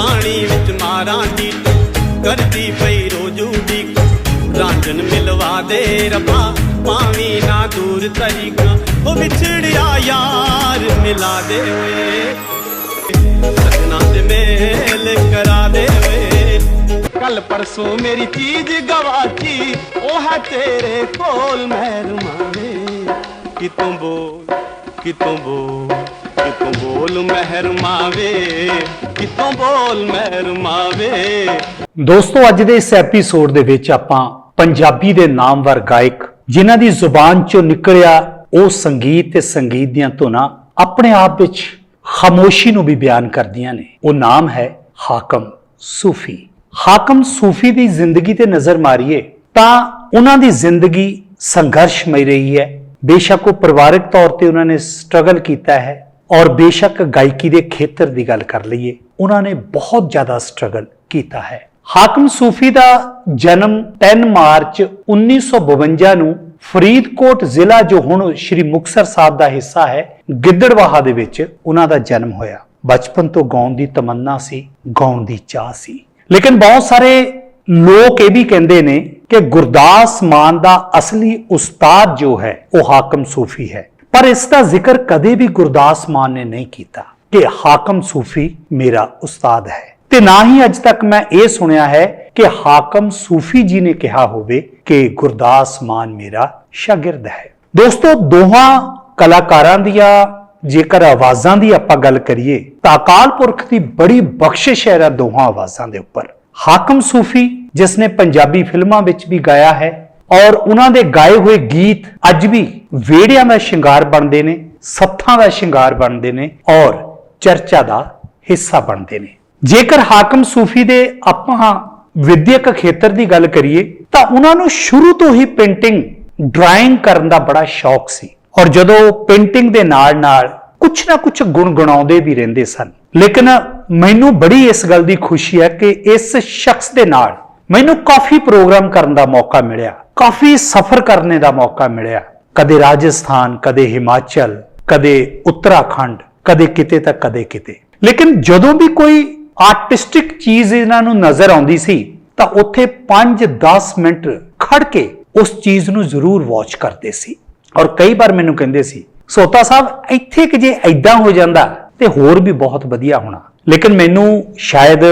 ਪਾਣੀ ਵਿੱਚ ਮਾਰਾਂ ਦੀ ਕਰਦੀ ਪਈ ਰੋਜੂ ਦੀ ਰਾਂਝਨ ਮਿਲਵਾ ਦੇ ਰੱਬਾ। ਪਾਵੀ ਨਾ ਦੂਰ ਤਰੀਕਾ, ਉਹ ਵਿਛੜਿਆ ਯਾਰ ਮਿਲਾ ਦੇ ਓਏ ਸਜਣਾ ਦੇ ਮੇਲ ਕਰਾ ਦੇ ਓਏ ਕੱਲ ਪਰਸੋਂ ਮੇਰੀ ਚੀਜ਼ ਗਵਾਚੀ, ਉਹ ਹੈ ਤੇਰੇ ਕੋਲ ਮਹਿਰਮਾਵੇ ਕਿਤੋਂ ਬੋਲ ਕਿਤੋਂ ਬੋਲ। ਕਿਤੋਂ ਬੋਲ ਮਹਿਰਮਾਵੇ ਕਿਤੋਂ ਬੋਲ ਮਹਿਰਮਾਵੇ ਦੋਸਤੋ, ਅੱਜ ਦੇ ਇਸ ਐਪੀਸੋਡ ਦੇ ਵਿੱਚ ਆਪਾਂ ਪੰਜਾਬੀ ਦੇ ਨਾਮਵਰ ਗਾਇਕ, ਜਿਨ੍ਹਾਂ ਦੀ ਜ਼ੁਬਾਨ ਚੋਂ ਨਿਕਲਿਆ ਉਹ ਸੰਗੀਤ ਤੇ ਸੰਗੀਤ ਦੀਆਂ ਧੁਨਾਂ ਆਪਣੇ ਆਪ ਵਿੱਚ ਖਾਮੋਸ਼ੀ ਨੂੰ ਵੀ ਬਿਆਨ ਕਰਦੀਆਂ ਨੇ। ਉਹ ਨਾਮ ਹੈ ਹਾਕਮ ਸੂਫੀ। ਹਾਕਮ ਸੂਫੀ ਦੀ ਜ਼ਿੰਦਗੀ ਤੇ ਨਜ਼ਰ ਮਾਰੀਏ, ਤਾਂ ਉਹਨਾਂ ਦੀ ਜ਼ਿੰਦਗੀ ਸੰਘਰਸ਼ਮਈ ਰਹੀ ਹੈ। ਬੇਸ਼ੱਕ ਉਹ ਪਰਿਵਾਰਕ ਤੌਰ ਤੇ ਉਹਨਾਂ ਨੇ ਸਟਰਗਲ ਕੀਤਾ ਹੈ। ਔਰ ਬੇਸ਼ੱਕ ਗਾਇਕੀ ਦੇ ਖੇਤਰ ਦੀ ਗੱਲ ਕਰ ਲਈਏ, ਉਹਨਾਂ ਨੇ ਬਹੁਤ ਜ਼ਿਆਦਾ ਸਟਰਗਲ ਕੀਤਾ ਹੈ। ਹਾਕਮ ਸੂਫੀ ਦਾ ਜਨਮ 3 ਮਾਰਚ 1952 ਨੂੰ ਫਰੀਦਕੋਟ ਜ਼ਿਲ੍ਹਾ, ਜੋ ਹੁਣ ਸ਼੍ਰੀ ਮੁਕਤਸਰ ਸਾਹਿਬ ਦਾ ਹਿੱਸਾ ਹੈ, ਗਿੱਦੜਵਾਹਾ ਦੇ ਵਿੱਚ ਉਹਨਾਂ ਦਾ ਜਨਮ ਹੋਇਆ। ਬਚਪਨ ਤੋਂ ਗਾਉਣ ਦੀ ਤਮੰਨਾ ਸੀ, ਗਾਉਣ ਦੀ ਚਾਹ ਸੀ। ਲੇਕਿਨ ਬਹੁਤ ਸਾਰੇ ਲੋਕ ਇਹ ਵੀ ਕਹਿੰਦੇ ਨੇ ਕਿ ਗੁਰਦਾਸ ਮਾਨ ਦਾ ਅਸਲੀ ਉਸਤਾਦ ਜੋ ਹੈ, ਉਹ ਹਾਕਮ ਸੂਫੀ ਹੈ। ਪਰ ਇਸ ਦਾ ਜ਼ਿਕਰ ਕਦੇ ਵੀ ਗੁਰਦਾਸ ਮਾਨ ਨੇ ਨਹੀਂ ਕੀਤਾ ਕਿ ਹਾਕਮ ਸੂਫੀ ਮੇਰਾ ਉਸਤਾਦ ਹੈ। ਤੇ ਨਾ ਹੀ ਅੱਜ ਤੱਕ ਮੈਂ ਇਹ ਸੁਣਿਆ ਹੈ ਕਿ ਹਾਕਮ ਸੂਫੀ ਜੀ ਨੇ ਕਿਹਾ ਹੋਵੇ ਕਿ ਗੁਰਦਾਸ ਮਾਨ ਮੇਰਾ ਸ਼ਾਗਿਰਦ ਹੈ। ਦੋਸਤੋ, ਦੋਹਾਂ ਕਲਾਕਾਰਾਂ ਦੀਆਂ ਜੇਕਰ ਆਵਾਜ਼ਾਂ ਦੀ ਆਪਾਂ ਗੱਲ ਕਰੀਏ, ਤਾਂ ਅਕਾਲ ਪੁਰਖ ਦੀ ਬੜੀ ਬਖਸ਼ਿਸ਼ ਹੈ ਦੋਹਾਂ ਆਵਾਜ਼ਾਂ ਦੇ ਉੱਪਰ। ਹਾਕਮ ਸੂਫੀ, ਜਿਸ ਨੇ ਪੰਜਾਬੀ ਫਿਲਮਾਂ ਵਿੱਚ ਵੀ ਗਾਇਆ ਹੈ ਔਰ ਉਹਨਾਂ ਦੇ ਗਾਏ ਹੋਏ ਗੀਤ ਅੱਜ ਵੀ ਵੇੜਿਆਂ ਦਾ ਸ਼ਿੰਗਾਰ ਬਣਦੇ ਨੇ, ਸੱਥਾਂ ਦਾ ਸ਼ਿੰਗਾਰ ਬਣਦੇ ਨੇ ਔਰ ਚਰਚਾ ਦਾ ਹਿੱਸਾ ਬਣਦੇ ਨੇ। ਜੇਕਰ ਹਾਕਮ ਸੂਫੀ ਦੇ ਆਪਾਂ ਵਿਦਿਅਕ ਖੇਤਰ ਦੀ ਗੱਲ ਕਰੀਏ, ਤਾਂ ਉਹਨਾਂ ਨੂੰ ਸ਼ੁਰੂ ਤੋਂ ਹੀ ਪੇਂਟਿੰਗ, ਡਰਾਇੰਗ ਕਰਨ ਦਾ ਬੜਾ ਸ਼ੌਕ ਸੀ। ਔਰ ਜਦੋਂ ਪੇਂਟਿੰਗ ਦੇ ਨਾਲ-ਨਾਲ ਕੁਝ ਨਾ ਕੁਝ ਗੁਣਗੁਣਾਉਂਦੇ ਵੀ ਰਹਿੰਦੇ ਸਨ। ਲੇਕਿਨ ਮੈਨੂੰ ਬੜੀ ਇਸ ਗੱਲ ਦੀ ਖੁਸ਼ੀ ਹੈ ਕਿ ਇਸ ਸ਼ਖਸ ਦੇ ਨਾਲ ਮੈਨੂੰ ਕਾਫੀ ਪ੍ਰੋਗਰਾਮ ਕਰਨ ਦਾ ਮੌਕਾ ਮਿਲਿਆ। ਕਾਫੀ ਸਫ਼ਰ ਕਰਨੇ ਦਾ ਮੌਕਾ ਮਿਲਿਆ। ਕਦੇ ਰਾਜਸਥਾਨ, ਕਦੇ ਹਿਮਾਚਲ, ਕਦੇ ਉੱਤਰਾਖੰਡ, ਕਦੇ ਕਿਤੇ ਤਾਂ ਕਦੇ ਕਿਤੇ। ਲੇਕਿਨ ਜਦੋਂ ਵੀ ਕੋਈ ਆਰਟਿਸਟਿਕ ਚੀਜ਼ ਇਹਨਾਂ ਨੂੰ ਨਜ਼ਰ ਆਉਂਦੀ ਸੀ, ਤਾਂ ਉੱਥੇ 5-10 ਮਿੰਟ ਖੜ ਕੇ ਉਸ ਚੀਜ਼ ਨੂੰ ਜ਼ਰੂਰ ਵਾਚ ਕਰਦੇ ਸੀ। ਔਰ ਕਈ ਵਾਰ ਮੈਨੂੰ ਕਹਿੰਦੇ ਸੀ, ਸੋਤਾ ਸਾਹਿਬ, ਇੱਥੇ ਕਿ ਜੇ ਐਦਾਂ ਹੋ ਜਾਂਦਾ ਤੇ ਹੋਰ ਵੀ ਬਹੁਤ ਵਧੀਆ ਹੋਣਾ। ਲੇਕਿਨ ਮੈਨੂੰ ਸ਼ਾਇਦ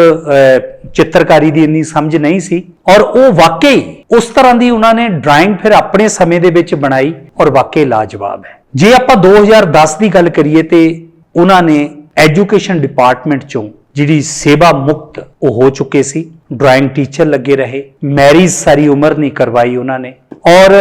ਚਿੱਤਰਕਾਰੀ ਦੀ ਇੰਨੀ ਸਮਝ ਨਹੀਂ ਸੀ। ਔਰ ਉਹ ਵਾਕਈ ਉਸ ਤਰ੍ਹਾਂ ਦੀ ਉਹਨਾਂ ਨੇ ਡਰਾਇੰਗ ਫਿਰ ਆਪਣੇ ਸਮੇਂ ਦੇ ਵਿੱਚ ਬਣਾਈ ਔਰ ਵਾਕਈ ਲਾਜਵਾਬ ਹੈ। ਜੇ ਆਪਾਂ 2010 ਦੀ ਗੱਲ ਕਰੀਏ ਤੇ ਉਹਨਾਂ ਨੇ ਐਜੂਕੇਸ਼ਨ ਡਿਪਾਰਟਮੈਂਟ ਚੋਂ ਜਿਹੜੀ ਸੇਵਾ ਮੁਕਤ ਉਹ ਹੋ ਚੁੱਕੇ ਸੀ। ਡਰਾਇੰਗ ਟੀਚਰ ਲੱਗੇ ਰਹੇ, ਮੈਰਿਜ ਸਾਰੀ ਉਮਰ ਨਹੀਂ ਕਰਵਾਈ ਉਹਨਾਂ ਨੇ। ਔਰ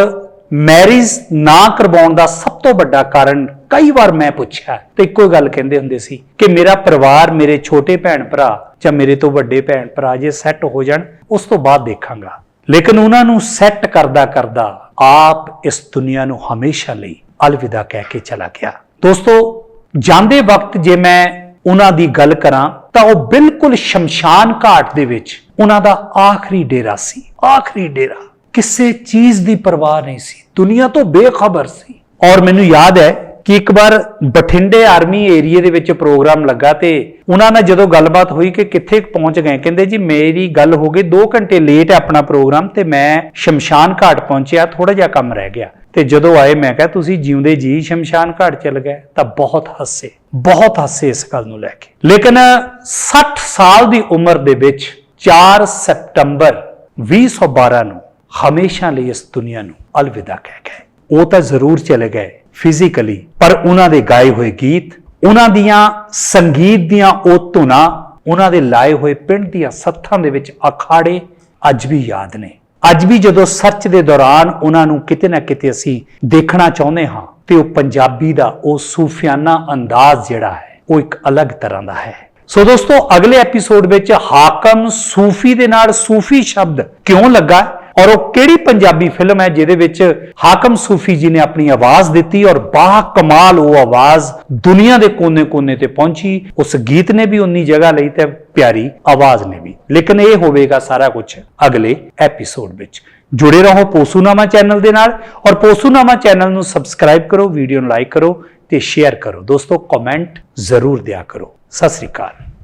ਮੈਰਿਜ ਨਾ ਕਰਵਾਉਣ ਦਾ ਸਭ ਤੋਂ ਵੱਡਾ ਕਾਰਨ ਕਈ ਵਾਰ ਮੈਂ ਪੁੱਛਿਆ ਤੇ ਇੱਕੋ ਗੱਲ ਕਹਿੰਦੇ ਹੁੰਦੇ ਸੀ ਕਿ ਮੇਰਾ ਪਰਿਵਾਰ ਮੇਰੇ ਛੋਟੇ ਭੈਣ ਭਰਾ ਜਾਂ ਮੇਰੇ ਤੋਂ ਵੱਡੇ ਭੈਣ ਭਰਾ ਜੇ ਸੈੱਟ ਹੋ ਜਾਣ, ਉਸ ਤੋਂ ਬਾਅਦ ਦੇਖਾਂਗਾ। ਲੇਕਿਨ ਉਹਨਾਂ ਨੂੰ ਸੈੱਟ ਕਰਦਾ ਕਰਦਾ ਆਪ ਇਸ ਦੁਨੀਆ ਨੂੰ ਹਮੇਸ਼ਾ ਲਈ ਅਲਵਿਦਾ ਕਹਿ ਕੇ ਚਲਾ ਗਿਆ। ਦੋਸਤੋ, ਜਾਂਦੇ ਵਕਤ ਜੇ ਮੈਂ ਉਹਨਾਂ ਦੀ ਗੱਲ ਕਰਾਂ, ਤਾਂ ਉਹ ਬਿਲਕੁਲ ਸ਼ਮਸ਼ਾਨ ਘਾਟ ਦੇ ਵਿੱਚ ਉਹਨਾਂ ਦਾ ਆਖਰੀ ਡੇਰਾ ਸੀ, ਆਖਰੀ ਡੇਰਾ। ਕਿਸੇ ਚੀਜ਼ ਦੀ ਪਰਵਾਹ ਨਹੀਂ ਸੀ। ਦੁਨੀਆ ਤੋਂ ਬੇਖਬਰ ਸੀ। ਔਰ ਮੈਨੂੰ ਯਾਦ ਹੈ ਕਿ ਇੱਕ ਵਾਰ ਬਠਿੰਡੇ ਆਰਮੀ ਏਰੀਏ ਦੇ ਵਿੱਚ ਪ੍ਰੋਗਰਾਮ ਲੱਗਾ ਤੇ ਉਹਨਾਂ ਨਾਲ ਜਦੋਂ ਗੱਲਬਾਤ ਹੋਈ ਕਿ ਕਿੱਥੇ ਪਹੁੰਚ ਗਏ, ਕਹਿੰਦੇ ਜੀ ਮੇਰੀ ਗੱਲ ਹੋ ਗਈ 2 ਘੰਟੇ ਲੇਟ ਹੈ ਆਪਣਾ ਪ੍ਰੋਗਰਾਮ ਤੇ ਮੈਂ ਸ਼ਮਸ਼ਾਨ ਘਾਟ ਪਹੁੰਚਿਆ ਥੋੜਾ ਜਿਹਾ ਕੰਮ ਰਹਿ ਗਿਆ। ਤੇ ਜਦੋਂ ਆਏ ਮੈਂ ਕਿਹਾ, ਤੁਸੀਂ ਜਿਉਂਦੇ ਜੀ ਸ਼ਮਸ਼ਾਨ ਘਾਟ ਚਲ ਗਏ? ਤਾਂ ਬਹੁਤ ਹੱਸੇ ਬਹੁਤ ਹੱਸੇ ਇਸ ਗੱਲ ਨੂੰ ਲੈ ਕੇ। ਲੇਕਿਨ 60 ਸਾਲ ਦੀ ਉਮਰ ਦੇ ਵਿੱਚ 4 ਸਤੰਬਰ 2012 ਨੂੰ ਹਮੇਸ਼ਾ ਲਈ ਇਸ ਦੁਨੀਆ ਨੂੰ ਅਲਵਿਦਾ ਕਹਿ ਗਏ ਉਹ ਤਾਂ ਜ਼ਰੂਰ ਚਲੇ ਗਏ। ਫਿਜ਼ੀਕਲੀ ਪਰ ਉਹਨਾਂ ਦੇ ਗਾਏ ਹੋਏ ਗੀਤ, ਉਹਨਾਂ ਦੀਆਂ ਸੰਗੀਤ ਦੀਆਂ ਉਹ ਧੁਨਾਂ, ਉਹਨਾਂ ਦੇ ਲਾਏ ਹੋਏ ਪਿੰਡ ਦੀਆਂ ਸੱਥਾਂ ਦੇ ਵਿੱਚ ਅਖਾੜੇ ਅੱਜ ਵੀ ਯਾਦ ਨੇ। ਅੱਜ ਵੀ ਜਦੋਂ ਸਰਚ ਦੇ ਦੌਰਾਨ ਉਹਨਾਂ ਨੂੰ ਕਿਤੇ ਨਾ ਕਿਤੇ ਅਸੀਂ ਦੇਖਣਾ ਚਾਹੁੰਦੇ ਹਾਂ, ਤੇ ਉਹ ਪੰਜਾਬੀ ਦਾ ਉਹ ਸੂਫੀਆਨਾ ਅੰਦਾਜ਼ ਜਿਹੜਾ ਹੈ, ਉਹ ਇੱਕ ਅਲੱਗ ਤਰ੍ਹਾਂ ਦਾ ਹੈ। ਸੋ ਦੋਸਤੋ, ਅਗਲੇ ਐਪੀਸੋਡ ਵਿੱਚ ਹਾਕਮ ਸੂਫੀ ਦੇ ਨਾਲ ਸੂਫੀ ਸ਼ਬਦ ਕਿਉਂ ਲੱਗਾ? ਔਰ ਉਹ ਕਿਹੜੀ ਪੰਜਾਬੀ ਫਿਲਮ ਹੈ ਜਿਹਦੇ ਵਿੱਚ ਹਾਕਮ ਸੂਫੀ ਜੀ ਨੇ ਆਪਣੀ ਆਵਾਜ਼ ਦਿੱਤੀ ਔਰ ਬਾ ਕਮਾਲ ਉਹ ਆਵਾਜ਼ ਦੁਨੀਆ ਦੇ ਕੋਨੇ-ਕੋਨੇ ਤੇ ਪਹੁੰਚੀ। ਉਸ ਗੀਤ ਨੇ ਵੀ ਉਨੀ ਜਗ੍ਹਾ ਲਈ ਤੇ ਪਿਆਰੀ ਆਵਾਜ਼ ਨੇ ਵੀ। ਲੇਕਿਨ ਇਹ ਹੋਵੇਗਾ ਸਾਰਾ ਕੁਝ ਅਗਲੇ ਐਪੀਸੋਡ ਵਿੱਚ। ਜੁੜੇ ਰਹੋ ਪੋਸੂਨਾਮਾ ਚੈਨਲ ਦੇ ਨਾਲ ਔਰ ਪੋਸੂਨਾਮਾ ਚੈਨਲ ਨੂੰ ਸਬਸਕ੍ਰਾਈਬ ਕਰੋ, ਵੀਡੀਓ ਨੂੰ ਲਾਈਕ ਕਰੋ ਤੇ ਸ਼ੇਅਰ ਕਰੋ। ਦੋਸਤੋ, ਕਮੈਂਟ ਜ਼ਰੂਰ ਦਿਆ ਕਰੋ। ਸਤਿ ਸ੍ਰੀ ਅਕਾਲ।